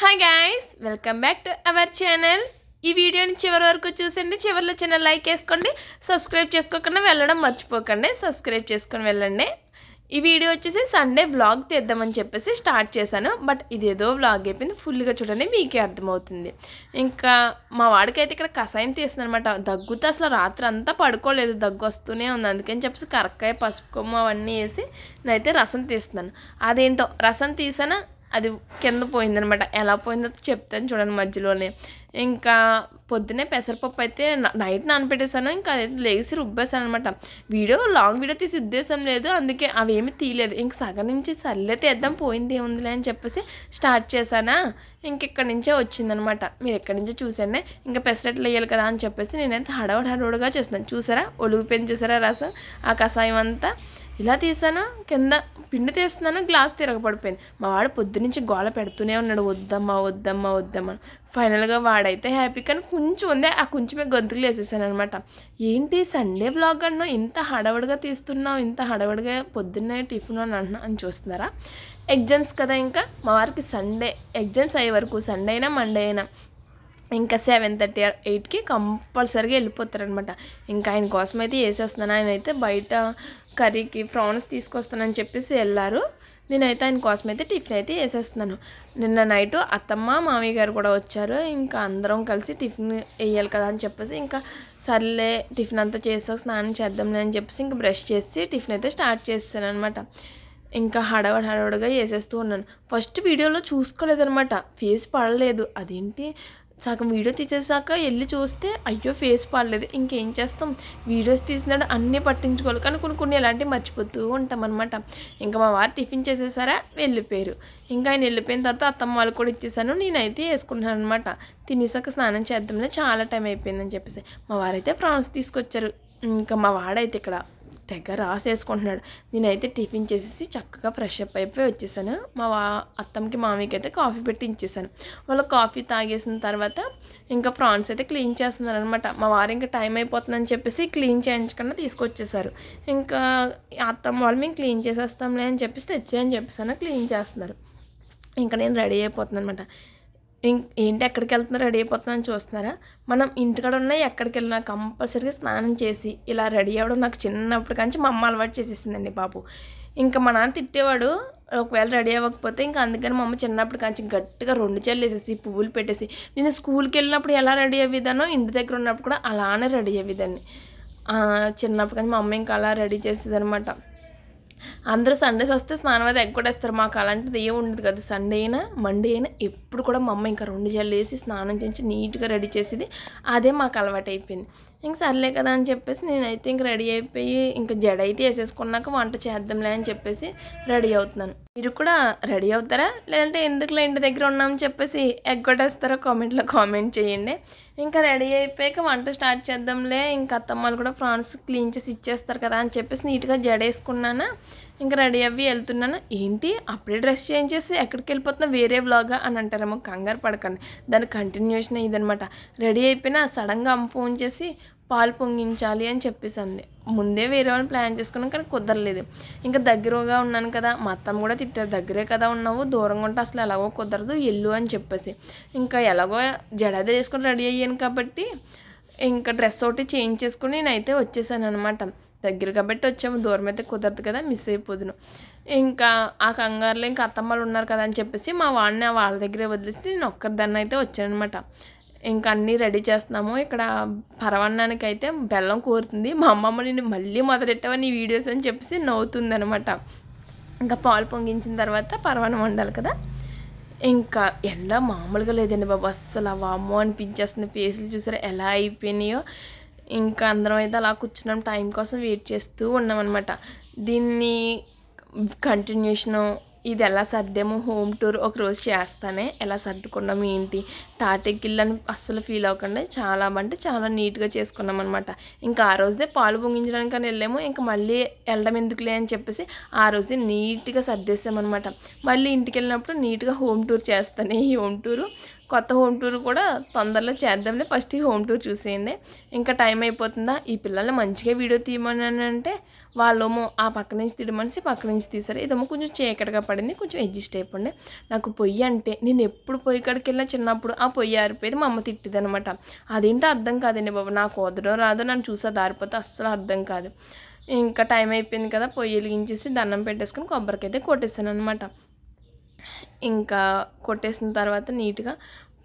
Hi guys welcome back to our channel ఈ వీడియోని చివరి వరకు చూసండి చివరిలో చిన్న లైక్ వేసుకోండి సబ్స్క్రైబ్ చేసుకోకుండా వెళ్ళడం మర్చిపోకండి సబ్స్క్రైబ్ చేసుకొని వెళ్ళండి. ఈ వీడియో వచ్చేసి సండే వ్లాగ్ తీద్దామని చెప్పేసి స్టార్ట్ చేశాను బట్ ఇదేదో వ్లాగ్ అయిపోయింది ఫుల్గా చూడండి మీకే అర్థమవుతుంది. ఇంకా మా వాడికి అయితే ఇక్కడ కషాయం తీస్తుంది అనమాట దగ్గుతో అసలు రాత్రి అంతా పడుకోలేదు దగ్గు వస్తూనే ఉంది అందుకని చెప్పేసి కరక్కాయ పసుపు కొమ్మ అవన్నీ వేసి నేనైతే రసం తీస్తున్నాను. అదేంటో రసం తీసానా? అది కింద పోయిందనమాట. ఎలా పోయిందో చెప్తాను చూడండి మధ్యలోనే. ఇంకా పొద్దునే పెసరపప్పు అయితే నైట్ నానపెట్టేశాను ఇంకా అది లేచి రుబ్బేసాను అనమాట వీడియో లాంగ్ వీడియో తీసి ఉద్దేశం లేదు అందుకే అవేమి తీయలేదు. ఇంక సగం నుంచి సర్లే తీద్దాం పోయింది ఏముందిలే అని చెప్పేసి స్టార్ట్ చేశానా? ఇంక ఇక్కడి నుంచే వచ్చిందనమాట మీరు ఎక్కడి నుంచో చూసండి ఇంకా పెసరట్లు వేయాలి కదా అని చెప్పేసి నేనైతే హడవడి హడవడిగా చేస్తున్నాను. చూసారా? ఒలుగుపోయింది చూసారా రసం? ఆ కషాయం అంతా ఇలా తీసాను కింద పిండి తీస్తున్నాను గ్లాస్ తిరగబడిపోయింది. మా వాడు పొద్దునుంచి గోల పెడుతూనే ఉన్నాడు. వద్దమ్మా వద్దమ్మా వద్దమ్మా ఫైనల్గా వాడైతే హ్యాపీ. కానీ కొంచెం ఉంది ఆ కొంచెమే గొంతులు వేసేసాను అనమాట ఏంటి సండే వ్లాగ్ అన్నావు ఇంత హడవడిగా తీస్తున్నావు ఇంత హడవడిగా పొద్దున్నే టిఫిన్ అని అంటున్నా అని చూస్తున్నారా? ఎగ్జామ్స్ కదా ఇంకా. మా వారికి సండే ఎగ్జామ్స్ అయ్యే వరకు సండే అయినా మండే అయినా ఇంకా సెవెన్ థర్టీ ఆర్ ఎయిట్కి కంపల్సరీగా వెళ్ళిపోతారనమాట ఇంకా ఆయన కోసం అయితే వేసేస్తున్నాను. ఆయన అయితే బయట కర్రీకి ఫ్రాన్స్ తీసుకొస్తానని చెప్పేసి వెళ్ళారు. నేనైతే ఆయన కోసం అయితే టిఫిన్ అయితే వేసేస్తున్నాను. నిన్న నైట్ అత్తమ్మ మామయ్య గారు కూడా వచ్చారు. ఇంకా అందరం కలిసి టిఫిన్ వేయాలి కదా అని చెప్పేసి ఇంకా సర్లే టిఫిన్ అంతా చేసాక స్నానం చేద్దాంలే అని చెప్పేసి ఇంకా బ్రష్ చేసి టిఫిన్ అయితే స్టార్ట్ చేస్తాను అనమాట ఇంకా హడవడి హడవడిగా వేసేస్తూ ఉన్నాను. ఫస్ట్ వీడియోలో చూసుకోలేదనమాట ఫేస్ పడలేదు. అదేంటి? సగం వీడియో తీసేసాక వెళ్ళి చూస్తే అయ్యో ఫేస్ పడలేదు. ఇంకేం చేస్తాం? వీడియోస్ తీసినాడు అన్నీ పట్టించుకోవాలి. కానీ కొన్ని కొన్ని ఇలాంటివి మర్చిపోతూ ఉంటాం అనమాట ఇంకా మా వారు టిఫిన్ చేసేసారా? వెళ్ళిపోయారు. ఇంకా ఆయన వెళ్ళిపోయిన తర్వాత అత్తమ్మ వాళ్ళు కూడా ఇచ్చేసాను నేనైతే వేసుకుంటున్నాను అనమాట తినేసాక స్నానం చేద్దాంలే. చాలా టైం అయిపోయిందని చెప్పేసి. మా వారైతే ఫ్రాన్స్ తీసుకొచ్చారు. ఇంకా మా వాడైతే ఇక్కడ తెగ రాసేసుకుంటున్నాడు. నేనైతే టిఫిన్ చేసేసి చక్కగా ఫ్రెష్ అప్ అయిపోయి వచ్చేసాను. మా వా అత్తమ్మకి మామయ్యకి అయితే కాఫీ పెట్టి ఇచ్చేసాను. వాళ్ళు కాఫీ తాగేసిన తర్వాత ఇంకా ప్రాన్స్ అయితే క్లీన్ చేస్తున్నారు అనమాట మా వారు ఇంకా టైం అయిపోతుందని చెప్పేసి క్లీన్ చేయించకుండా తీసుకొచ్చేసారు. ఇంకా అత్తమ్మ వాళ్ళు మేము క్లీన్ చేసేస్తాంలే అని చెప్పేసి తెచ్చేయని చెప్పేసాను క్లీన్ చేస్తున్నారు. ఇంకా నేను రెడీ అయిపోతున్నాను అనమాట ఏంటి ఎక్కడికి వెళ్తున్నా రెడీ అయిపోతున్నాను చూస్తున్నారా? మనం ఇంటికాడ ఉన్నా ఎక్కడికి వెళ్ళినా కంపల్సరీగా స్నానం చేసి ఇలా రెడీ అవ్వడం నాకు చిన్నప్పటి కాంచి మా అమ్మ అలవాటు చేసేసిందండి బాబు. ఇంకా మా నాన్న తిట్టేవాడు ఒకవేళ రెడీ అవ్వకపోతే ఇంకా అందుకని మా అమ్మ చిన్నప్పటి కాంచి గట్టిగా రెండు చెల్లు వేసేసి పువ్వులు పెట్టేసి నేను స్కూల్కి వెళ్ళినప్పుడు ఎలా రెడీ అయ్యేదానో ఇంటి దగ్గర ఉన్నప్పుడు కూడా అలానే రెడీ అయ్యేదాన్ని. ఆ, చిన్నప్పటి మా అమ్మ ఇంకా అలా రెడీ చేసేదనమాట అందరూ సండేస్ వస్తే స్నానం అయితే ఎగ్గొడేస్తారు మాకు అలాంటిది ఏం ఉండదు కదా సండే అయినా మండే అయినా ఇప్పుడు కూడా మా అమ్మ ఇంకా రెండు జల్లు వేసి స్నానం చేసి నీట్గా రెడీ చేసేది. అదే మాకు అలవాటు అయిపోయింది ఇంక సర్లే కదా అని చెప్పేసి నేనైతే ఇంక రెడీ అయిపోయి ఇంకా జడ అయితే వేసేసుకున్నాక వంట చేద్దాంలే అని చెప్పేసి రెడీ అవుతున్నాను. మీరు కూడా రెడీ అవుతారా? లేదంటే ఎందుకులే ఇంటి దగ్గర ఉన్నామని చెప్పేసి ఎగ్గొట్టేస్తారో కామెంట్లో కామెంట్ చేయండి. ఇంకా రెడీ అయిపోయాక వంట స్టార్ట్ చేద్దాంలే. ఇంకా అత్తమ్మలు కూడా ఫ్రాన్స్ క్లీన్ చేసి ఇచ్చేస్తారు కదా అని చెప్పేసి నీట్గా జడేసుకున్నాను ఇంకా రెడీ అవ్వి వెళ్తున్నాను? ఏంటి? అప్పుడే డ్రెస్ చేంజ్ చేసి ఎక్కడికి వెళ్ళిపోతున్నా? వేరే వ్లాగా అని అంటారు అంటారేమో కంగారు పడకండి. దాని కంటిన్యూషన్ ఇదనమాట రెడీ అయిపోయినా సడన్గా అమ్మ ఫోన్ చేసి పాలు పొంగించాలి అని చెప్పేసి అంది ముందే వేరే వాళ్ళని ప్లాన్ చేసుకున్నాం కానీ కుదరలేదు. ఇంకా దగ్గరగా ఉన్నాను కదా మా అత్తమ్మ కూడా తిట్టారు దగ్గరే కదా ఉన్నావు దూరంగా ఉంటే అసలు ఎలాగో కుదరదు ఎల్లు అని చెప్పేసి. ఇంకా ఎలాగో జడాది వేసుకొని రెడీ అయ్యాను కాబట్టి ఇంకా డ్రెస్ ఒకటి చేంజ్ చేసుకుని నేనైతే వచ్చేసాను అనమాట దగ్గర కాబట్టి వచ్చాము. దూరం అయితే కుదరదు కదా మిస్ అయిపోదును. ఇంకా ఆ కంగారులో ఇంకా అత్తమ్మలు ఉన్నారు కదా అని చెప్పేసి మా వాడిని వాళ్ళ దగ్గరే వదిలేసి నేను ఒక్కరిదాన్ని అయితే వచ్చాను అనమాట ఇంకా అన్నీ రెడీ చేస్తున్నాము. ఇక్కడ పరవన్నానికి అయితే బెల్లం కోరుతుంది. మా అమ్మమ్మ నేను మళ్ళీ మొదలెట్టావని వీడియోస్ అని చెప్పేసి నవ్వుతుంది అనమాట ఇంకా పాలు పొంగించిన తర్వాత పరవాన్నం వండాలి కదా. ఇంకా ఎండ మామూలుగా లేదండి బాబు. అస్సలు వామ్మో అనిపించేస్తుంది. ఫేస్లు చూసారా ఎలా అయిపోయినాయో. ఇంకా అందరం అయితే అలా కూర్చున్నాం టైం కోసం వెయిట్ చేస్తూ ఉన్నాం అనమాట దీన్ని కంటిన్యూషను ఇది ఎలా సర్దేమో హోమ్ టూర్ ఒక రోజు చేస్తానే. ఎలా సర్దుకున్నాము ఏంటి? తాటెక్కిళ్ళని అస్సలు ఫీల్ అవ్వకుండా చాలా అంటే చాలా నీట్గా చేసుకున్నాం అనమాట ఇంకా ఆ రోజే పాలు పొంగించడానికి అని వెళ్ళాము. ఇంకా మళ్ళీ వెళ్ళడం ఎందుకులే అని చెప్పేసి ఆ రోజే నీట్గా సర్దేసామన్నమాట మళ్ళీ ఇంటికి వెళ్ళినప్పుడు నీట్గా హోమ్ టూర్ చేస్తాను ఈ హోమ్ టూరు. కొత్త హోమ్ టూర్ కూడా తొందరలో చేద్దాంలే. ఫస్ట్ ఈ హోమ్ టూర్ చూసేయండి. ఇంకా టైం అయిపోతుందా? ఈ పిల్లల్ని మంచిగా వీడియో తీయమని అంటే వాళ్ళేమో ఆ పక్క నుంచి తీయమనిసి పక్క నుంచి తీసారు ఇదేమో కొంచెం చీకటిగా పడింది. కొంచెం అడ్జస్ట్ అయిపోండి. నాకు పొయ్యి అంటే నేను ఎప్పుడు పొయ్యి కాడికి వెళ్ళినా చిన్నప్పుడు ఆ పొయ్యి ఆరిపోయేది మా అమ్మ తిట్టిది అనమాట అదేంటో అర్థం కాదండి బాబు. నాకు వదడం రాదు నన్ను చూసా దారిపోతే అస్సలు అర్థం కాదు. ఇంకా టైం అయిపోయింది కదా పొయ్యి వెలిగించేసి దండం పెట్టేసుకుని కొబ్బరికైతే కొట్టేసాను అనమాట ఇంకా కొట్టేసిన తర్వాత నీట్గా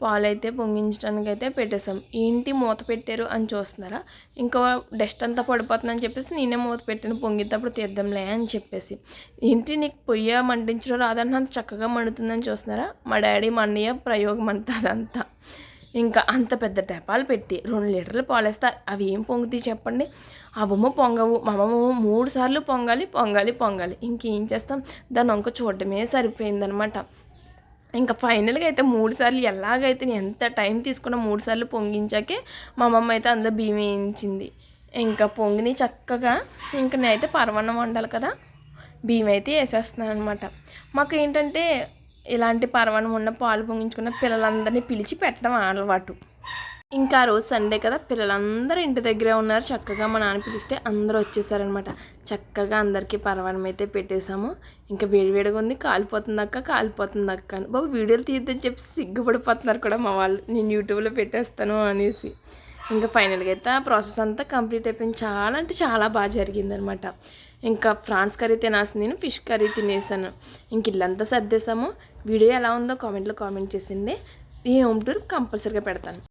పాలు అయితే పొంగించడానికి అయితే పెట్టేసాం ఏంటి మూత పెట్టారు అని చూస్తున్నారా? ఇంకా డస్ట్ అంతా పడిపోతుందని చెప్పేసి నేనే మూత పెట్టాను పొంగినప్పుడు తీద్దాంలే అని చెప్పేసి. ఏంటి నీకు పొయ్య మండించడం రాదని అంత చక్కగా మండుతుందని చూస్తున్నారా? మా డాడీ మా అన్నయ్య ప్రయోగం అంతా అదంతా. ఇంకా అంత పెద్ద టెపాలు పెట్టి రెండు లీటర్లు పాలేస్తా. అవి ఏం పొంగుతాయి చెప్పండి? అవమ్మ పొంగవు మా అమ్మమ్మ మూడు సార్లు పొంగాలి పొంగాలి పొంగాలి. ఇంకేం చేస్తాం? దాని వంక చూడటమే సరిపోయిందనమాట. ఇంకా ఫైనల్గా అయితే మూడు సార్లు ఎలాగైతే నేను ఎంత టైం తీసుకున్నా మూడు సార్లు పొంగించాకే మా అమ్మమ్మ అయితే అందరూ బియ్యం వేయించింది. ఇంకా పొంగిని చక్కగా ఇంకా నేనైతే పరవన్నం వండాలి కదా. బియ్యం అయితే వేసేస్తున్నాను అనమాట మాకు ఏంటంటే ఇలాంటి పర్వణం ఉన్న పాలు పొంగించుకున్న పిల్లలందరినీ పిలిచి పెట్టడం అలవాటు. ఇంకా ఆ రోజు సండే కదా పిల్లలందరూ ఇంటి దగ్గరే ఉన్నారు. చక్కగా మా నాన్న పిలిస్తే అందరూ వచ్చేసారనమాట చక్కగా అందరికీ పరవానం అయితే పెట్టేశాము. ఇంకా వేడివేడిగా ఉంది. కాలిపోతుంది అక్క కాలిపోతుంది అక్క అని. బాబు వీడియోలు తీద్దని చెప్పి సిగ్గుపడిపోతున్నారు కూడా మా వాళ్ళు. నేను యూట్యూబ్లో పెట్టేస్తాను అనేసి. ఇంకా ఫైనల్గా అయితే ఆ ప్రాసెస్ అంతా కంప్లీట్ అయిపోయింది. చాలా అంటే చాలా బాగా జరిగిందనమాట ఇంకా ఫ్రాన్స్ కర్రీ తినాల్సింది నేను ఫిష్ కర్రీ తినేసాను. ఇంక ఇల్లంతా సర్దేశాము. వీడియో ఎలా ఉందో కామెంట్లో కామెంట్ చేసింది. ఈ హోమ్ టూర్ కంపల్సరీగా పెడతాను.